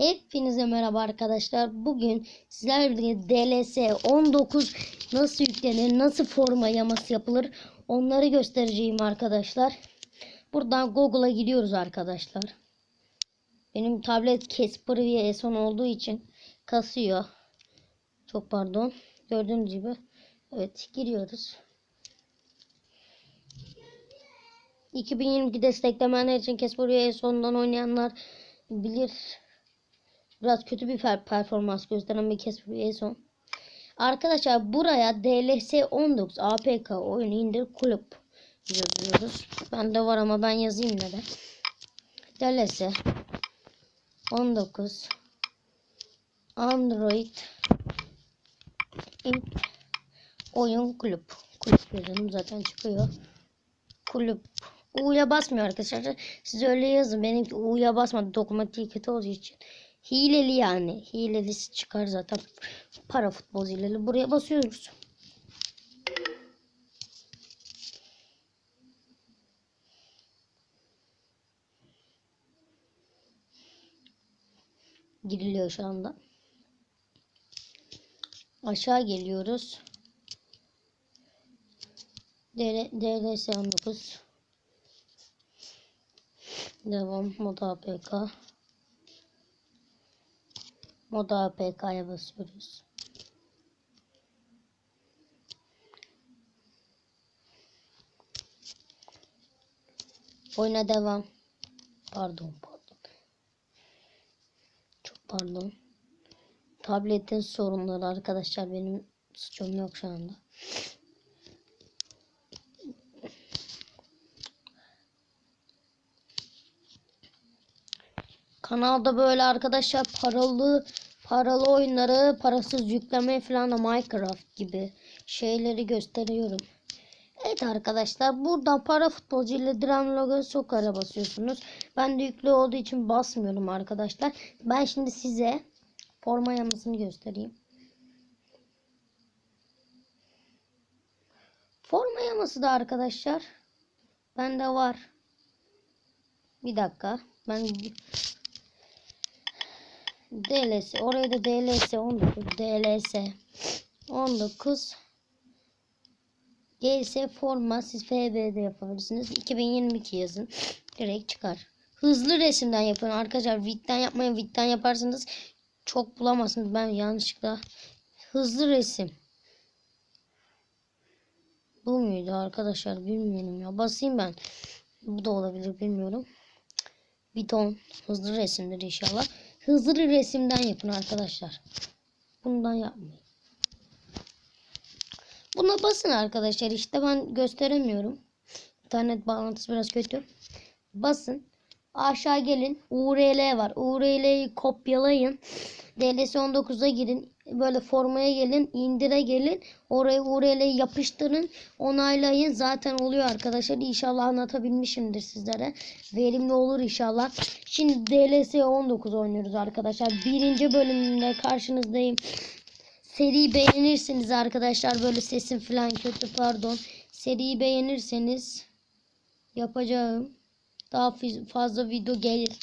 Hepinize merhaba arkadaşlar. Bugün sizlerle birlikte DLS 19 nasıl yüklenir, nasıl forma yaması yapılır onları göstereceğim arkadaşlar. Buradan Google'a gidiyoruz arkadaşlar. Benim tablet Kasperia S10 olduğu için kasıyor. Çok pardon. Gördüğünüz gibi. Evet giriyoruz. 2022 desteklemeyenler için Kasperia S10'dan oynayanlar bilir. Biraz kötü bir per- performans gösteren bir Kasperia S10. Arkadaşlar buraya DLS 19 APK oyunu indir kulüp yazıyoruz. Bende var ama ben yazayım ne de. DLS 19 Android in- oyun kulüp. Kulüp yazalım zaten çıkıyor. Kulüp. U'ya basmıyor arkadaşlar. Siz öyle yazın. Benimki U'ya basmadı. Dokunmatik kötü olduğu için. Hileli yani. Hilelisi çıkar zaten. Para futbol hileli. Buraya basıyoruz. Giriliyor şu anda. Aşağı geliyoruz. DL, DLS 19 Devam moda APK Moda APK'ya basıyoruz. Oyuna devam. Pardon pardon. Çok pardon. Tabletin sorunları arkadaşlar benim suçum yok şu anda. Kanalda böyle arkadaşlar paralı paralı oyunları parasız yükleme falan da Minecraft gibi şeyleri gösteriyorum. Evet arkadaşlar burada para futbolcu ile Dram logo sokara basıyorsunuz. Ben de yüklü olduğu için basmıyorum arkadaşlar. Ben şimdi size forma yamasını göstereyim. Forma yaması da arkadaşlar bende var. Bir dakika. Ben DLS oraya da DLS 19 DLS 19 GS forma siz FB'de yapabilirsiniz. 2022 yazın. Direkt çıkar. Hızlı resimden yapın arkadaşlar. Vidden yapmayın. Vidden yaparsanız çok bulamazsınız. Ben yanlışlıkla hızlı resim. Bu muydu arkadaşlar? Bilmiyorum ya. Basayım ben. Bu da olabilir bilmiyorum. Biton hızlı resimdir inşallah. Hızlı resimden yapın arkadaşlar. Bundan yapmayın. Buna basın arkadaşlar. İşte ben gösteremiyorum. İnternet bağlantısı biraz kötü. Basın. Aşağı gelin. URL var. URL'yi kopyalayın. DLS 19'a girin. Böyle formaya gelin. indire gelin. Oraya URL'yi yapıştırın. Onaylayın. Zaten oluyor arkadaşlar. İnşallah anlatabilmişimdir sizlere. Verimli olur inşallah. Şimdi DLS 19 oynuyoruz arkadaşlar. Birinci bölümünde karşınızdayım. Seri beğenirseniz arkadaşlar böyle sesim falan kötü pardon. Seriyi beğenirseniz yapacağım. Daha fazla video gelir.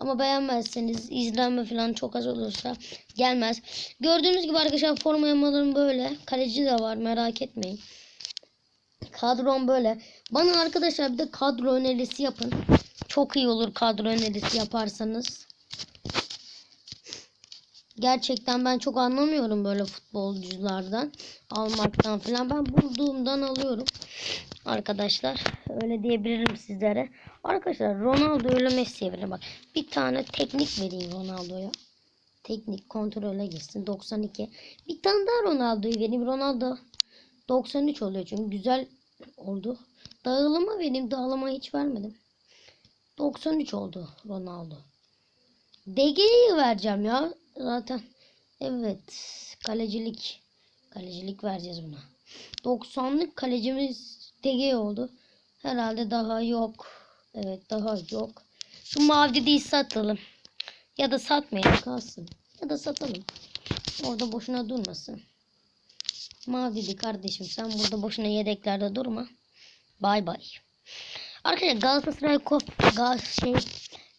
Ama beğenmezseniz izlenme falan çok az olursa gelmez. Gördüğünüz gibi arkadaşlar forma yamalarım böyle. Kaleci de var merak etmeyin. Kadrom böyle. Bana arkadaşlar bir de kadro önerisi yapın. Çok iyi olur kadro önerisi yaparsanız. Gerçekten ben çok anlamıyorum böyle futbolculardan almaktan falan. Ben bulduğumdan alıyorum. Arkadaşlar öyle diyebilirim sizlere. Arkadaşlar Ronaldo ile Messi'ye verin bak. Bir tane teknik vereyim Ronaldo'ya. Teknik kontrole gitsin 92. Bir tane daha Ronaldo'yu vereyim. Ronaldo 93 oluyor çünkü güzel oldu. Dağılıma vereyim. Dağılıma hiç vermedim. 93 oldu Ronaldo. DG'yi vereceğim ya. Zaten evet kalecilik kalecilik vereceğiz buna. 90'lık kalecimiz DG oldu. Herhalde daha yok. Evet daha yok. Şu mavi değil satalım. Ya da satmayalım kalsın. Ya da satalım. Orada boşuna durmasın. Mavili kardeşim sen burada boşuna yedeklerde durma. Bay bay. Arkadaşlar Galatasaray Kop Gal şey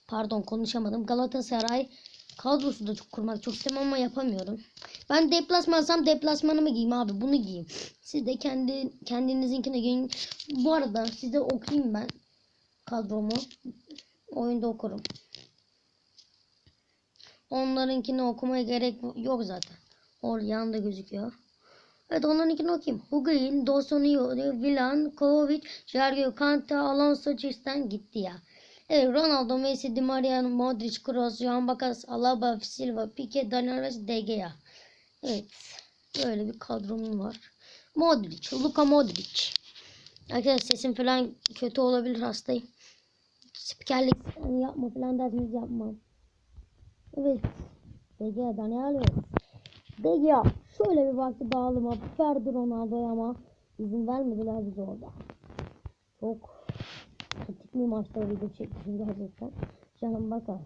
pardon konuşamadım. Galatasaray kadrosu da çok kurmak çok istemem ama yapamıyorum. Ben deplasmansam deplasmanımı giyeyim abi. Bunu giyeyim. Siz de kendi kendinizinkini giyin. Bu arada size okuyayım ben kadromu. Oyunda okurum. Onlarınkini okumaya gerek yok zaten. Or yanında gözüküyor. Evet onlarınkini okuyayım. Higuain, Dawson, Villan, Kovacic, Sergio Kante, Alonso, Cisten gitti ya. Evet Ronaldo, Messi, Di Maria, Modric, Kroos, Juan Bacas, Alaba, Silva, Pique, Dani Alves, De Gea. Evet. Böyle bir kadrom var. Modric, Luka Modric. Arkadaşlar sesim falan kötü olabilir hastayım. Spikerlik yapma falan derseniz yapmam. Evet. De Gea, Dani Alves. De Gea. Şöyle bir baktı dağılıma. Verdi Ronaldo'ya ama izin vermediler bize orada. Çok kritik bir maçta video çekmişim gerçekten. Canım bakar.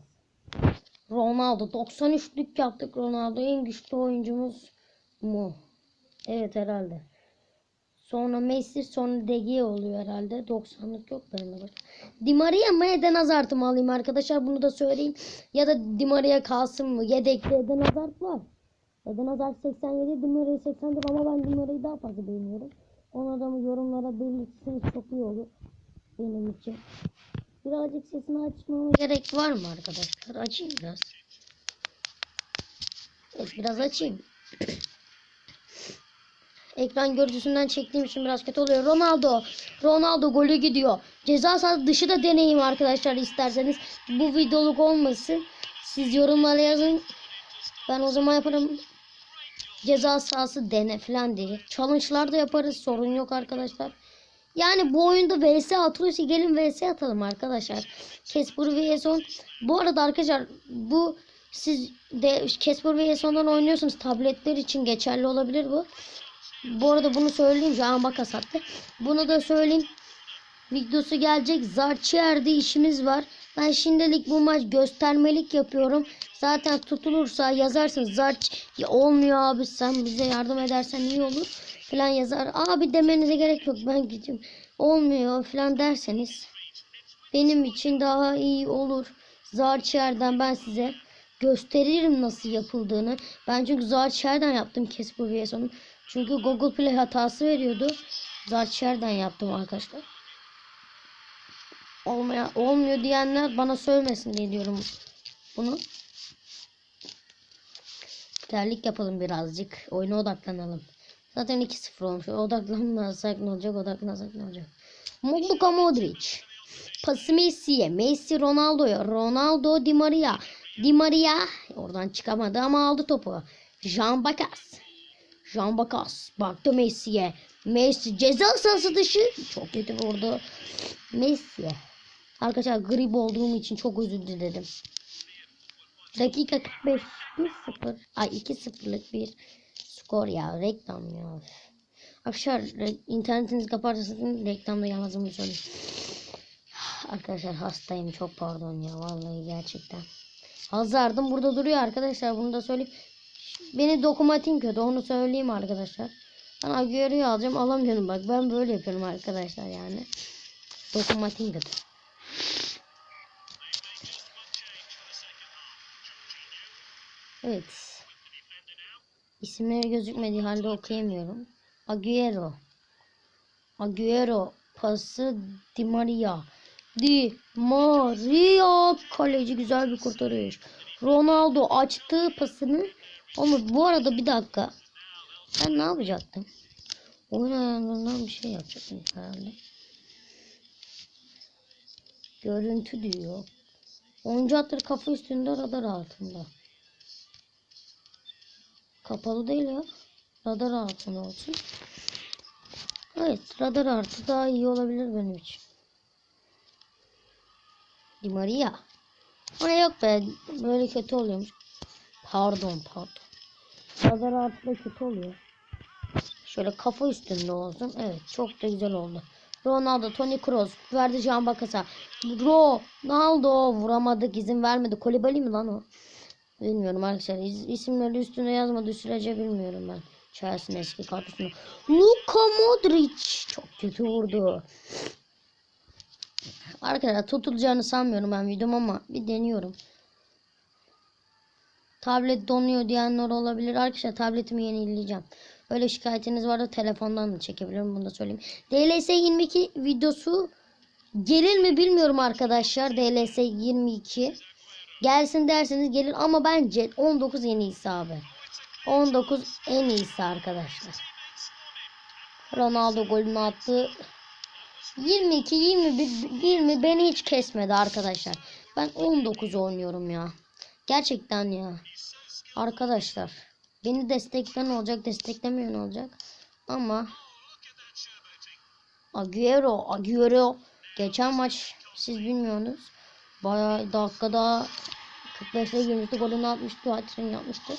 Ronaldo 93'lük yaptık Ronaldo en güçlü oyuncumuz mu? Evet herhalde. Sonra Messi sonra Gea oluyor herhalde. 90'lık yok bende bak. Di Maria mı Eden Hazard'ı mı alayım arkadaşlar bunu da söyleyeyim. Ya da Di Maria kalsın mı? Yedekte Eden Hazard var. Eden Hazard 87, Di Maria 80'dir ama ben Di Maria'yı daha fazla beğeniyorum. Onu da yorumlara belirtirseniz çok iyi olur. Benim için. Birazcık sesini açmama gerek var mı arkadaşlar? Açayım biraz. Evet biraz açayım. Ekran görüntüsünden çektiğim için biraz kötü oluyor. Ronaldo. Ronaldo golü gidiyor. Ceza sahası dışı da deneyim arkadaşlar isterseniz. Bu videoluk olmasın. Siz yorumlara yazın. Ben o zaman yaparım. Ceza sahası dene falan diye. Challenge'lar da yaparız. Sorun yok arkadaşlar. Yani bu oyunda vs atılıyorsa gelin vs atalım arkadaşlar. Casper vs 10. Bu arada arkadaşlar bu siz de Casper vs 10'dan oynuyorsunuz. Tabletler için geçerli olabilir bu. Bu arada bunu söyleyeyim. Şu an sattı. Bunu da söyleyeyim. Videosu gelecek. Zarçiyer'de işimiz var. Ben şimdilik bu maç göstermelik yapıyorum. Zaten tutulursa yazarsınız. Zarç ya olmuyor abi sen bize yardım edersen iyi olur falan yazar. Abi demenize gerek yok. Ben gideyim. Olmuyor falan derseniz benim için daha iyi olur. Zarçiyer'den ben size gösteririm nasıl yapıldığını. Ben çünkü Zarçiyer'den yaptım Casper vs. Çünkü Google Play hatası veriyordu. Zarçiyer'den yaptım arkadaşlar. Olmaya, olmuyor diyenler bana söylemesin diye diyorum bunu. Terlik yapalım birazcık. Oyuna odaklanalım. Zaten 2-0 olmuş. Odaklanmasak ne olacak? Odaklansak ne olacak? Luka Modric. Pası Messi'ye. Messi Ronaldo'ya. Ronaldo Di Maria. Di Maria oradan çıkamadı ama aldı topu. Jean Bacas. Jean Bacas baktı Messi'ye. Messi ceza sahası dışı. Çok kötü vurdu. Messi. Arkadaşlar grip olduğum için çok özür dilerim. Dakika 45. 1-0. Ay 2-0'lık bir skor ya. Reklam ya. Arkadaşlar re- internetinizi kapatırsanız reklamda gelmezimi söyleyeyim. Arkadaşlar hastayım. Çok pardon ya. Vallahi gerçekten. Hazardım burada duruyor arkadaşlar. Bunu da söyleyeyim. Beni dokumatiğim kötü. Onu söyleyeyim arkadaşlar. Ben Agüero'yu alacağım. Alamıyorum bak. Ben böyle yapıyorum arkadaşlar yani. Dokumatiğim kötü. Evet. İsimleri gözükmediği halde okuyamıyorum. Agüero. Agüero. Pası Di Maria. Di Maria. Kaleci güzel bir kurtarış. Ronaldo açtı pasını. Ama bu arada bir dakika. Ben ne yapacaktım? Oyun ayarlarından bir şey yapacaktım herhalde. Görüntü diyor. Oyuncu hatları kafa üstünde radar altında. Kapalı değil ya. Radar altında olsun. Evet radar artı daha iyi olabilir benim için. Di Maria. Ama yok be. Böyle kötü oluyormuş. Pardon pardon. Radar artı da kötü oluyor. Şöyle kafa üstünde olsun. Evet çok da güzel oldu. Ronaldo, Toni Kroos, verdi Jean Bacas'a. Ronaldo vuramadık izin vermedi. Kolibali mi lan o? Bilmiyorum arkadaşlar. İs- üstüne yazmadığı sürece bilmiyorum ben. Chelsea'nin eski kadrosunu. Luka Modric çok kötü vurdu. Arkadaşlar tutulacağını sanmıyorum ben videom ama bir deniyorum. tablet donuyor diyenler olabilir. Arkadaşlar tabletimi yenileyeceğim. Öyle şikayetiniz varsa telefondan da çekebilirim. Bunu da söyleyeyim. DLS 22 videosu gelir mi bilmiyorum arkadaşlar. DLS 22. Gelsin derseniz gelir ama bence 19 en iyisi abi. 19 en iyisi arkadaşlar. Ronaldo golünü attı. 22, 21, 20 beni hiç kesmedi arkadaşlar. Ben 19 oynuyorum ya. Gerçekten ya. Arkadaşlar. Beni destekleyen olacak, desteklemeyen olacak. Ama Agüero, Agüero geçen maç siz bilmiyorsunuz. Bayağı dakikada 45'te girmişti. Golünü atmıştı. Hatırın yapmıştı.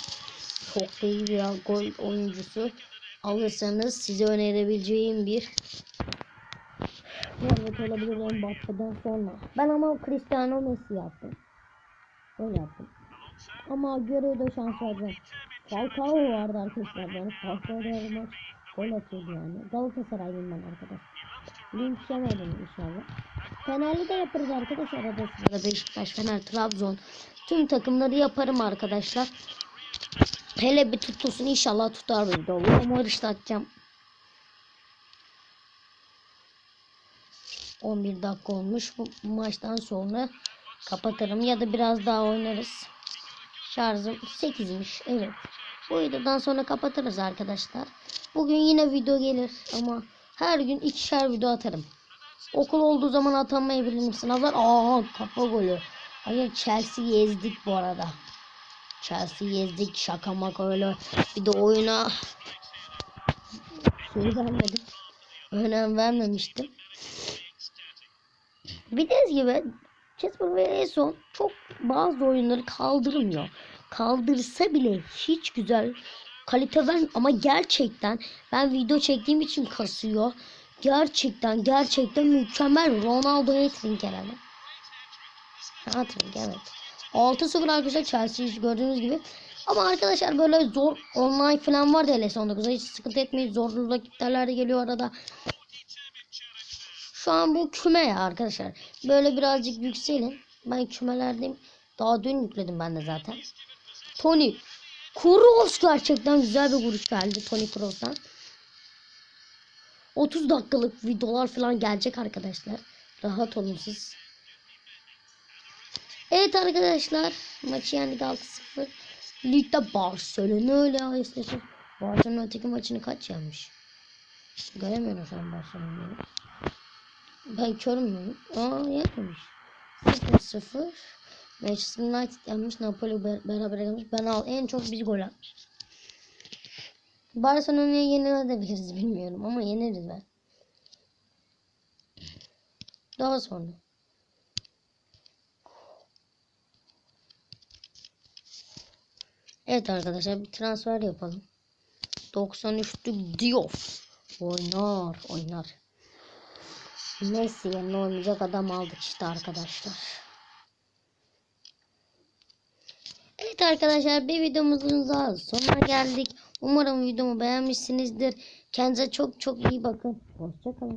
Çok iyi bir gol oyuncusu. Alırsanız size önerebileceğim bir Forvet olabilir Mbappe'den sonra. Ben ama Cristiano Messi yaptım. Öyle yaptım. Ama da şans vereceğim. Falcao vardı arkadaşlar. Ben Falcao da her maç gol atıyordu yani. Galatasaraylıyım ben arkadaş. Linç yemedim inşallah. Fenerli de yaparız arkadaşlar. Arada sırada Beşiktaş, Fener, Trabzon. Tüm takımları yaparım arkadaşlar. Hele bir tutulsun inşallah tutar bir dolu. Ama işte atacağım. 11 dakika olmuş. Bu maçtan sonra kapatırım ya da biraz daha oynarız. Şarjım 8'miş. Evet. Bu videodan sonra kapatırız arkadaşlar. Bugün yine video gelir ama her gün ikişer video atarım. Okul olduğu zaman atamayabilirim sınavlar. Aa kafa golü. Hayır Chelsea'yi ezdik bu arada. Chelsea'yi ezdik şaka maka öyle. Bir de oyuna şey vermedim. Önem vermemiştim. Bildiğiniz gibi Casper ve Eson çok bazı oyunları kaldırmıyor. Kaldırsa bile hiç güzel kalite ver ama gerçekten ben video çektiğim için kasıyor. Gerçekten gerçekten mükemmel Ronaldo hat-trick herhalde. Hat-trick evet. 6-0 arkadaşlar Chelsea gördüğünüz gibi. Ama arkadaşlar böyle zor online falan var da hele 19'da hiç sıkıntı etmeyin. Zorlu rakipler de geliyor arada. Şu an bu küme ya arkadaşlar. Böyle birazcık yükselin. Ben kümelerdeyim. Daha dün yükledim ben de zaten. Tony Kroos gerçekten güzel bir vuruş geldi Tony Kroos'tan. 30 dakikalık videolar falan gelecek arkadaşlar. Rahat olun siz. Evet arkadaşlar. Maçı yendik 6-0. Ligde Barcelona öyle istedim. Barcelona öteki maçını kaç yenmiş? Göremiyorum şu Barcelona'yı. Ben kör müyüm? Aa yenmemiş. 0-0. Manchester United yenmiş. Napoli ber beraber gelmiş. Ben al en çok biz gol atmış. Barcelona'ya yenilebiliriz bilmiyorum ama yeneriz ben. Daha sonra. Evet arkadaşlar bir transfer yapalım. 93'lük Diouf. Oynar oynar. Messi yerine oynayacak adam aldık işte arkadaşlar. Evet arkadaşlar bir videomuzun daha sonuna geldik. Umarım videomu beğenmişsinizdir. Kendinize çok çok iyi bakın. Hoşçakalın.